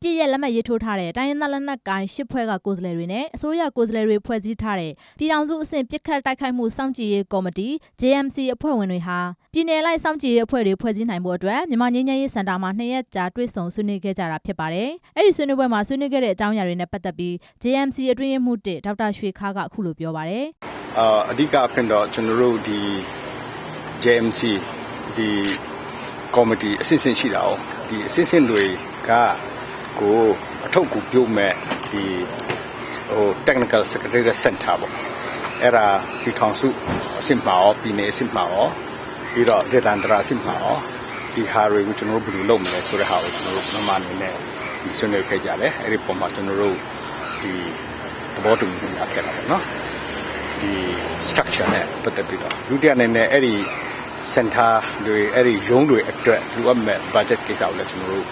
အပြည့်ရဲ့လက်မှတ်ရေးထိုးထားတဲ့တိုင်းရင်းသားလက်နက်ကိုင်ရှစ်ဖွဲ့ကကိုယ်စားလှယ်တွေနဲ့အစိုးရကိုယ်စားလှယ်တွေဖွဲ့စည်းထားတဲ့ပြည်ထောင်စုအဆင့်ပစ်ခတ်တိုက်ခိုက်မှုစောင့်ကြည့်ရေးကော်မတီ JMC အဖွဲ့ဝင်တွေဟာပြည်내လိုက်စောင့်ကြည့်ရေးအဖွဲ့တွေဖွဲ့စည်းနိုင်ဖို့အတွက်မြန်မာငြိမ်းချမ်းရေးစင်တာမှာနှစ်ရက်ကြာတွေ့ဆုံဆွေးနွေးခဲ့ကြတာဖြစ်ပါတယ်။အဲ့ဒီဆွေးနွေးပွဲမှာဆွေးနွေးခဲ့တဲ့အကြောင်းအရာတွေနဲ့ပတ်သက်ပြီး JMC အတွင်းရေးမှူး1ဒေါက်တာရွှေခါးကအခုလိုပြောပါတယ်။အာအဓိကအဖြစ်တော့ကျွန်တော်တို့ဒီ JMC ဒီကော်မတီအစစ်အစင်ရှိတာ哦ဒီအစစ်အစင်တွေက ကိုအထောက်အကူပြုမဲ့ဒီဟို technical secretary center ပေါ့အဲ့ဒါဒီထောင်စုအစစ်မှာရောပြည်နယ်အစစ်မှာရောပြီးတော့ဒေသန္တရာအစစ်မှာရောဒီဟာတွေကိုကျွန်တော်တို့ဘယ်လိုလုပ်မလဲဆိုတဲ့ဟာကိုကျွန်တော်တို့မမအနေနဲ့ဒီဆွေးနွေးခဲ့ကြတယ်အဲ့ဒီပုံမှာကျွန်တော်တို့ဒီသဘောတူညီမှုရခဲ့တာပေါ့နော်ဒီ structure နဲ့ပတ်သက်ပြီးတော့လူတစ်ယောက်အနေနဲ့အဲ့ဒီ center တွေအဲ့ဒီရုံးတွေအတွက်လူအပ်မဲ့ budget ကိစ္စကိုလည်းကျွန်တော်တို့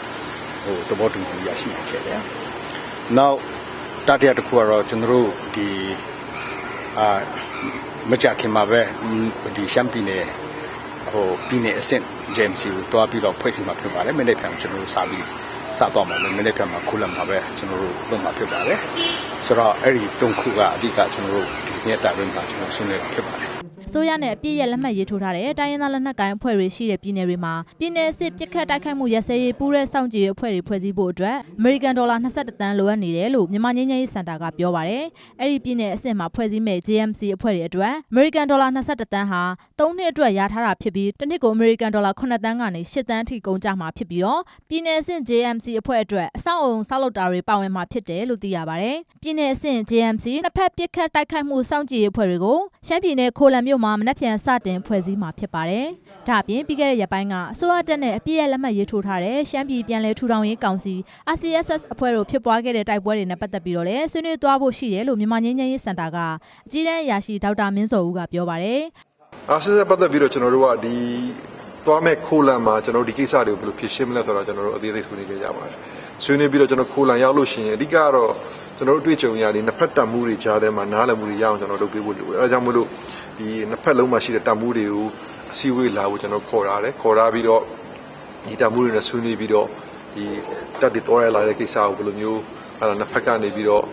ဟိုသဘောတူညီရရှိနေခဲ့တယ်။ Now တတိယတစ်ခုကတော့ကျွန်တော်တို့ဒီအာမကြခင်မှာပဲဒီရှမ်းပြည်နယ်ဟိုပြည်နယ်အဆင့် JMC ကိုတွားပြီးတော့ဖွဲ့စည်းမှာဖြစ်ပါတယ်။မနေ့ကကျွန်တော်တို့စာပြီးစတော့မှာလည်းမနေ့ကမှခုလမှာပဲကျွန်တော်တို့လုပ်မှာဖြစ်ပါတယ်။ဆိုတော့အဲ့ဒီတုံးခုကအဓိကကျွန်တော်တို့ဒီနေ့တာရင်းမှာကျွန်တော်ဆွေးနွေးတာဖြစ်ပါတယ်။အ စိုးရနဲ့အပြည့်ရဲ့လက်မှတ်ရေးထိုးထားတဲ့တိုင်းရင်းသားလက်နက်ကိုင်အဖွဲ့တွေရှိတဲ့ပြည်နယ်တွေမှာပြည်နယ်စစ်ပစ်ခတ်တိုက်ခိုက်မှုရစဲရေးပူးရဲစောင့်ကြည့်ရေးအဖွဲ့တွေဖွဲ့စည်းဖို့အတွက်အမေရိကန်ဒေါ်လာ22တန်းလိုအပ်နေတယ်လို့မြန်မာငင်းငယ်ရေးစင်တာကပြောပါတယ်။အဲ့ဒီပြည်နယ်အဆင့်မှာဖွဲ့စည်းမဲ့ JMC အဖွဲ့တွေအတွက်အမေရိကန်ဒေါ်လာ22တန်းဟာ3နှစ်အတွက်ရထားတာဖြစ်ပြီးတစ်နှစ်ကိုအမေရိကန်ဒေါ်လာ9တန်းကနေ10တန်းအထိကုန်ကျမှာဖြစ်ပြီးတော့ပြည်နယ်အဆင့် JMC အဖွဲ့အတွက်အဆောက်အုံဆောက်လုပ်တာတွေပါဝင်မှာဖြစ်တယ်လို့သိရပါတယ်။ပြည်နယ်အဆင့် JMC နှစ်ဖက်ပစ်ခတ်တိုက်ခိုက်မှုစောင့်ကြည့်ရေးအဖွဲ့တွေကိုရှမ်းပြည်နယ်ခိုလံမြို့မှာမနက်ဖြန်စတင်ဖွဲ့စည်းမှာဖြစ်ပါတယ်။ဒါ့အပြင်ပြီးခဲ့တဲ့ရက်ပိုင်းကအစိုးရတပ်နဲ့အပြည့်ရဲ့လက်မှတ်ရေးထိုးထားတဲ့ရှမ်းပြည်ပြည်လဲထူထောင်ရေးကောင်စီ RCSS အဖွဲ့တို့ဖြစ်ပွားခဲ့တဲ့တိုက်ပွဲတွေနဲ့ပတ်သက်ပြီးတော့လည်းဆွေးနွေးသွားဖို့ရှိတယ်လို့မြန်မာငင်းငယ်ရေးစင်တာကအကြီးတန်းအရာရှိဒေါက်တာမင်းစောဦးကပြောပါတယ်။အားစစ်စစ်ပတ်သက်ပြီးတော့ကျွန်တော်တို့ကဒီသွားမဲ့ခိုလံမှာကျွန်တော်တို့ဒီကိစ္စတွေကိုဘယ်လိုဖြေရှင်းမလဲဆိုတော့ကျွန်တော်တို့အသေးသေးဆွေးနွေးကြကြပါတယ် ဆွေးနွေးပြီးတော့ကျွန်တော်ခိုလံရောက်လို့ရှိရင်အဓိကတော့ကျွန်တော်တို့တွေ့ကြုံရတဲ့နှစ်ဖက်တပ်မှုတွေကြားထဲမှာနားလည်မှုတွေရအောင်ကျွန်တော်လုပ်ပေးဖို့လိုတယ်အဲဒါကြောင့်မို့လို့ဒီနှစ်ဖက်လုံးမှာရှိတဲ့တပ်မှုတွေကိုအစည်းအဝေးလာဖို့ကျွန်တော်ခေါ်ထားတယ်ခေါ်ထားပြီးတော့ဒီတပ်မှုတွေနဲ့ဆွေးနွေးပြီးတော့ဒီတပ်တွေတော်ရလာတဲ့ကိစ္စကိုဘယ်လိုမျိုးအဲ့ဒါနှစ်ဖက်ကနေပြီးတော့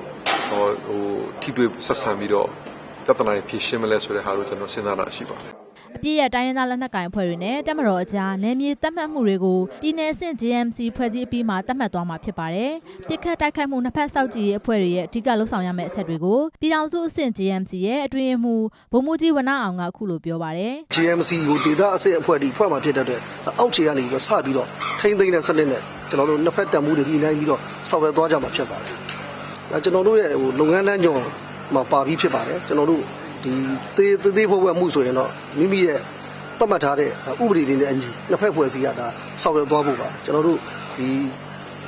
ဟိုဟိုထိတွေ့ဆက်ဆံပြီးတော့ပြဿနာတွေဖြေရှင်းမလဲဆိုတဲ့ဟာကိုကျွန်တော်စဉ်းစားတာရှိပါတယ်အ ပြည့်ရဲ့တိုင်းရင်းသားလက်နက်ကိုင်အဖွဲ့တွေနဲ့တက်မတော်အကြားနယ်မြေသတ်မှတ်မှုတွေကိုပြည်내အဆင့် JMC ဖွဲ့စည်းပြီးမှသတ်မှတ်သွားမှာဖြစ်ပါတယ်။ပြစ်ခတ်တိုက်ခိုက်မှုနှစ်ဖက်စောင့်ကြည့်ရေးအဖွဲ့တွေရဲ့အဓိကလှုပ်ဆောင်ရမယ့်အချက်တွေကိုပြည်ထောင်စုအဆင့် JMC ရဲ့အတွင်းရေးမှူးဗိုလ်မှူးကြီးဝနအောင်ကအခုလိုပြောပါတယ်။ GMC ကိုဒေတာအစစ်အဖွဲ့ဒီဖွဲ့မှာဖြစ်တဲ့အတွက်အောက်ခြေကနေပြီးတော့စပြီးတော့ထိမ့်သိမ်းတဲ့စနစ်နဲ့ကျွန်တော်တို့နှစ်ဖက်တပ်မှုတွေညှိနှိုင်းပြီးတော့ဆောက်ရွက်သွားကြမှာဖြစ်ပါတယ်။ဒါကျွန်တော်တို့ရဲ့ဟိုလုပ်ငန်းလမ်းကြောင်းမှာပါပြီးဖြစ်ပါတယ်ကျွန်တော်တို့ ဒီသေးသေးဖွဲ့ဖွဲ့မှုဆိုရင်တော့မိမိရဲ့သတ်မှတ်ထားတဲ့ဥပဒေတွေနဲ့အညီနှစ်ဖက်ဖွဲ့စည်းရတာဆောက်ရွက်သွားဖို့ပါကျွန်တော်တို့ဒီ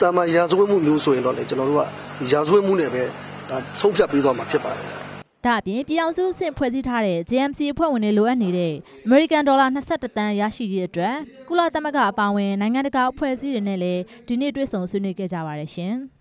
တာမန်ရာဇဝတ်မှုမျိုးဆိုရင်တော့လေကျွန်တော်တို့ကရာဇဝတ်မှုနဲ့ပဲဒါဆုံးဖြတ်ပေးသွားမှာဖြစ်ပါတယ်ဒါ့အပြင်ပြည်အောင်စုအဆင့်ဖွဲ့စည်းထားတဲ့ JMC အဖွဲ့ဝင်တွေလိုအပ်နေတဲ့အမေရိကန်ဒေါ်လာ22တန်းရရှိရေးအတွက်ကုလသမဂ္ဂအပါအဝင်နိုင်ငံတကာအဖွဲ့အစည်းတွေနဲ့လည်းဒီနေ့တွေ့ဆုံဆွေးနွေးခဲ့ကြပါတယ်ရှင်။